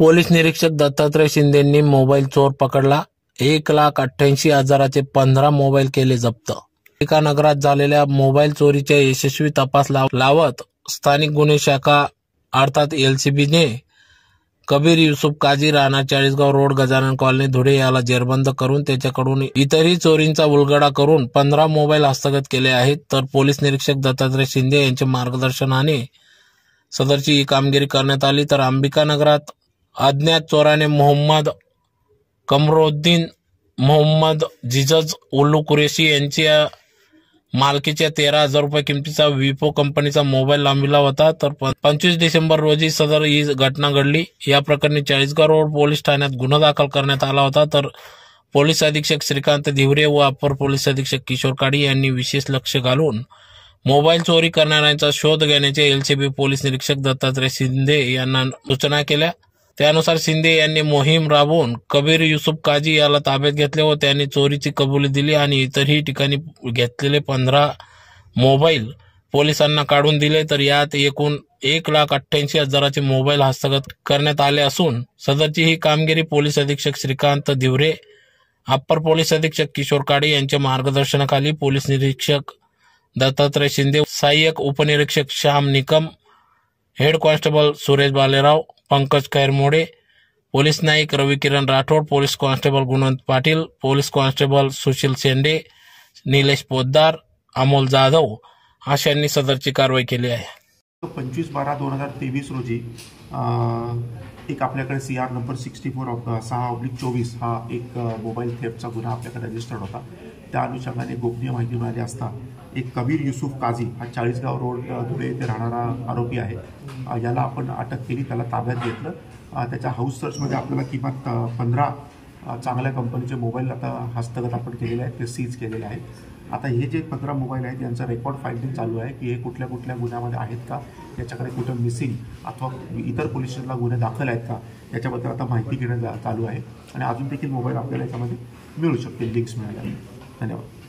Police निरीक्षक Dattatray शिंदेंनी mobile चोर पकडला. एक लाख अठ्ठ्याऐंशी हजाराचे पंधरा मोबाईल केले जप्त. एका नगरात झालेल्या मोबाईल चोरीच्या यशस्वी तपास लाव- लावत स्थानिक गुन्हे शाखा अर्थात एलसीबीने कबीर युसुफ काजी राणा चाळीसगाव रोड गजानन कॉलनी धुळे याला जेरबंद करून त्याच्याकडून इतरही चोरींचा उलगडा करून पंधरा मोबाईल हस्तगत केले आहेत. तर पोलीस निरीक्षक दत्तात्रय शिंदे यांच्या मार्गदर्शनाने सदरची ही कामगिरी करण्यात आली. तर अंबिका नगरात अज्ञात चोराने मोहम्मद कमरोद्दीन मोहम्मद जिजज उल्लू कुरेशी यांच्या मालकीच्या तेरा हजार रुपये किमतीचा विपो कंपनीचा मोबाईल लांबविला होता. तर प- पंचवीस डिसेंबर रोजी सदर ही घटना घडली. या प्रकरणी चाळीसगाव रोड पोलीस ठाण्यात गुन्हा दाखल करण्यात आला होता. तर पोलीस अधीक्षक श्रीकांत धिवरे व अपर पोलीस अधीक्षक किशोर काडी यांनी विशेष लक्ष घालून मोबाईल चोरी करणाऱ्यांचा शोध घेण्याचे एलसीबी पोलीस निरीक्षक दत्तात्रय शिंदे यांना सूचना केल्या. त्यानुसार शिंदे यांनी मोहीम राबवून कबीर युसुफ काजी याला ताब्यात घेतले व त्यांनी चोरीची कबुली दिली आणि इतरही ठिकाणी घेतलेले पंधरा मोबाईल पोलिसांना काढून दिले. तर यात एकूण एक लाख अठ्ठ्याऐंशी हजाराचे मोबाईल हस्तगत करण्यात आले असून सदरची ही कामगिरी पोलीस अधीक्षक श्रीकांत दिवरे अप्पर पोलीस अधीक्षक किशोर काळे यांच्या मार्गदर्शनाखाली पोलीस निरीक्षक दत्तात्रय शिंदे सहाय्यक उपनिरीक्षक Shyam Nikam head constable Suresh Balerao Pankaj Khairmode police Naik Ravi Kiran Rathod police constable Gunwant Patil police constable Sushil Shende Nilesh Poddar Amol Jadhav अशांनी सदरची कारवाई केली आहे. पंचवीस बारा दोन हजार तेवीस रोजी एक आपल्याकडे C R number sixty four सहा ऑब्लिक चोवीस हा एक मोबाईल थेपचा गुन्हा आपल्याकडे रजिस्टर्ड होता. त्या अनुषंगाने गोपनीय माहिती मिळाली असता एक कबीर युसुफ काझी हा चाळीसगाव रोड धुळे येथे राहणारा आरोपी आहे. याला आपण अटक केली त्याला ताब्यात घेतलं. त्याच्या हाऊस सर्चमध्ये आपल्याला किमान पंधरा चांगल्या कंपनीचे मोबाईल आता हस्तगत आपण केलेले आहेत ते सीज केलेले आहेत. आता हे जे पंधरा मोबाईल आहेत यांचं रेकॉर्ड फायलिंग चालू आहे की हे कुठल्या कुठल्या गुन्ह्यामध्ये आहेत का? याच्याकडे कुठं मिसिंग अथवा इतर पोलीस स्टेशनला गुन्हे दाखल आहेत का? याच्याबद्दल आता माहिती घेणं जा- चालू आहे. आणि अजून देखील मोबाईल आपल्याला याच्यामध्ये मिळू शकतील लिंक्स मिळाल्या धन्यवाद.